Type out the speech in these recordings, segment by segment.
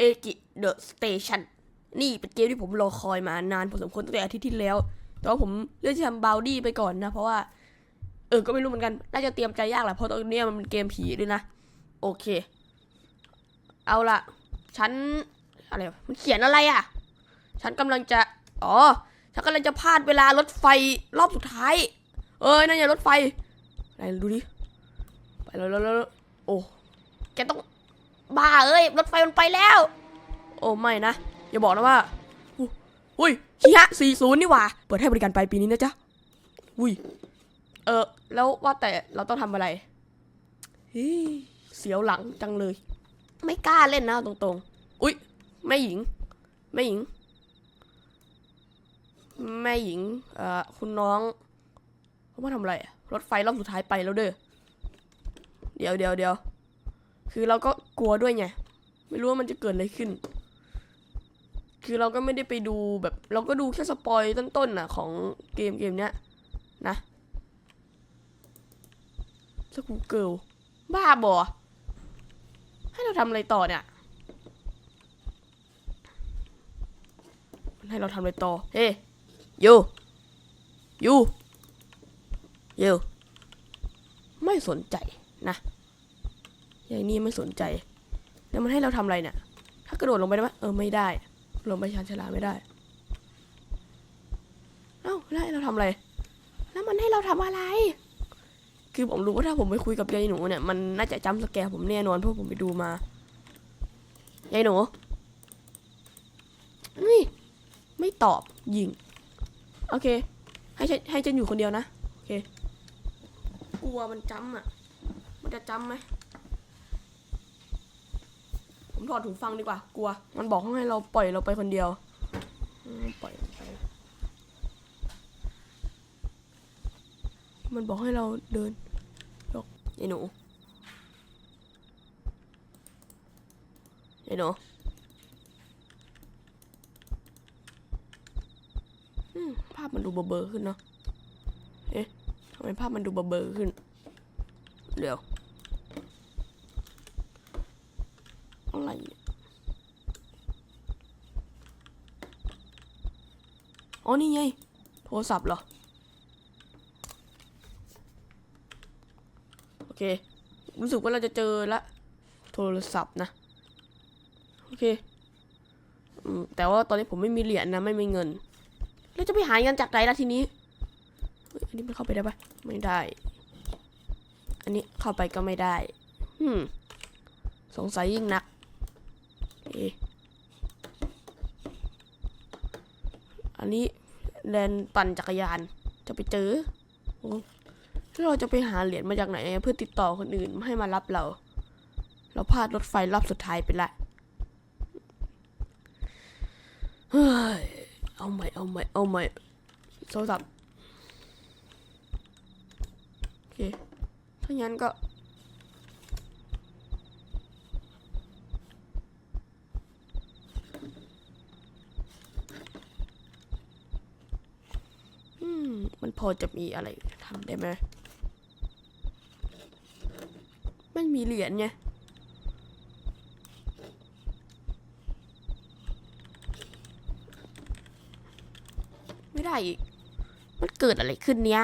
เอกิเดอะสเตชันนี่เป็นเกมที่ผมรอคอยมานานพอสมควรตั้งแต่อาทิตย์ที่แล้ว แต่ว่าผมเลือกที่ทำบาวดี้ไปก่อนนะ เพราะว่า เออ ก็ไม่รู้เหมือนกัน น่าจะเตรียมใจยากแหละ เพราะตอนเนี้ยมันเป็นเกมผีด้วยนะ โอเค เอาละฉัน อะไร มันเขียนอะไรอะ ฉันกำลังจะ อ๋อ ฉันกำลังจะพลาดเวลารถไฟรอบสุดท้าย เอ้ยนั่นอย่ารถไฟ ไหนดูดิ ไปแล้วแล้วแล้วโอ้ แกต้อง บ้าเอ้ยรถไฟมันไปแล้ว โอ้ไม่นะ อย่าบอกนะว่า อุ้ยฮิฮะสี่ศูนย์นี่หว่า เปิดให้บริการไปปีนี้นะจ๊ะ อุ้ย เออ แล้วว่าแต่เราต้องทำอะไรเฮ้เสียวหลังจังเลย ไม่กล้าเล่นนะตรงๆ อุ้ยแม่หญิงแม่หญิงแม่หญิงเอ่อคุณน้องเขามาทำอะไร รถไฟรอบสุดท้ายไปแล้วเด้อ เดี๋ยวเดี๋ยวเดี๋ยว คือเราก็กลัวด้วยไง ไม่รู้ว่ามันจะเกิดอะไรขึ้น คือเราก็ไม่ได้ไปดูแบบ เราก็ดูแค่สปอยต้นๆน่ะ ของเกมเกมเนี้ยนะสกูเกิลบ้าบอให้เราทำอะไรต่อเนี่ย ให้เราทำอะไรต่อ เฮ้ยูยูยูไม่สนใจนะ อย่ายนี่ไม่สนใจ แล้วมันให้เราทำอะไรเนี่ย ถ้ากระโดดลงไปได้ไหมเออไม่ได้ ลงไปชันชาลาไม่ได้ เอ้าแล้วเราทำอะไร แล้วมันให้เราทำอะไร คือผมรู้ว่าถ้าผมไปคุยกับยายหนูเนี่ย มันน่าจะจำสแกร์ผมแน่นอนเพราะผมไปดูมายายหนูนี่ไม่ตอบยิง โอเค ให้ฉันให้ฉันอยู่คนเดียวนะ โอเค กลัวมันจำอะ มันจะจำไหม ผมถอดหูฟังดีกว่า กลัว มันบอกให้เราปล่อยเราไปคนเดียวอืมปล่อยมันไป มันบอกให้เราเดินยกไอ้หนูไอ้หนูอืมภาพมันดูเบลอๆขึ้นเนาะ เอ๊ะทำไมภาพมันดูเบลอๆขึ้น เดี๋ยว อะไรอ๋อนี่ไง โทรศัพท์เหรอ โอเค รู้สึกว่าเราจะเจอละโทรศัพท์นะ โอเคอืมแต่ว่าตอนนี้ผมไม่มีเหรียญนะ ไม่มีเงิน แล้วจะไปหาเงินจากไหนล่ะทีนี้อันนี้มันเข้าไปได้ปะไม่ได้ อันนี้เข้าไปก็ไม่ได้ อืม สงสัยยิ่งนัก อ๊ะอันนี้แลนปั่นจักรยานจะไปเจอโอ้แล้วเราจะไปหาเหรียญมาจากไหน เพื่อติดต่อคนอื่นให้มารับเรา เราพลาดรถไฟรอบสุดท้ายไปละเฮ้ยเอาใหม่เอาใหม่เอาใหม่โทรศัพท์โอเคถ้างั้นก็ อื มันพอจะมีอะไรทำได้ไหมไม่มีเหรียญไงไม่ได้อีก มันเกิดอะไรขึ้นเนี่ย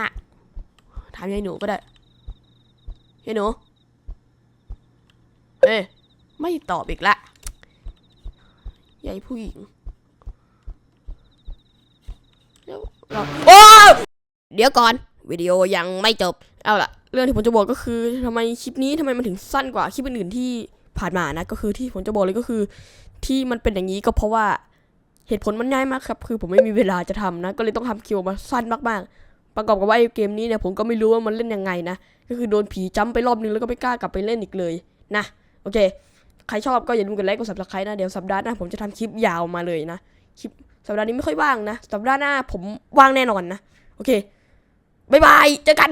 ถามยายหนูก็ได้ยายหนู เอ้ยไม่ตอบอีกละยายผู้หญิงแล้วเราโอ้ เดี๋ยวก่อน วิดีโอยังไม่จบ เอาล่ะ เรื่องที่ผมจะบอกก็คือทำไมคลิปนี้ทำไมมันถึงสั้นกว่าคลิปอื่นๆที่ผ่านมานะก็คือที่ผมจะบอกเลยก็คือ ที่มันเป็นอย่างนี้ก็เพราะว่าเหตุผลมันง่ายมากครับ คือผมไม่มีเวลาจะทำนะ ก็เลยต้องทำคิวมาสั้นมากๆ ประกอบกับว่าไอ้เกมนี้เนี่ยผมก็ไม่รู้ว่ามันเล่นยังไงนะ ก็คือโดนผีจ้ำไปรอบนึงแล้วก็ไม่กล้ากลับไปเล่นอีกเลยนะ โอเค ใครชอบก็อย่าลืมกดไลค์กด subscribe นะ เดี๋ยวสัปดาห์หน้าผมจะทำคลิปยาวมาเลยนะ คลิปสัปดาห์นี้ไม่ค่อยว่างนะ สัปดาห์หน้าผมว่างแน่นอนนะ โอเค บ๊ายบาย เจอกัน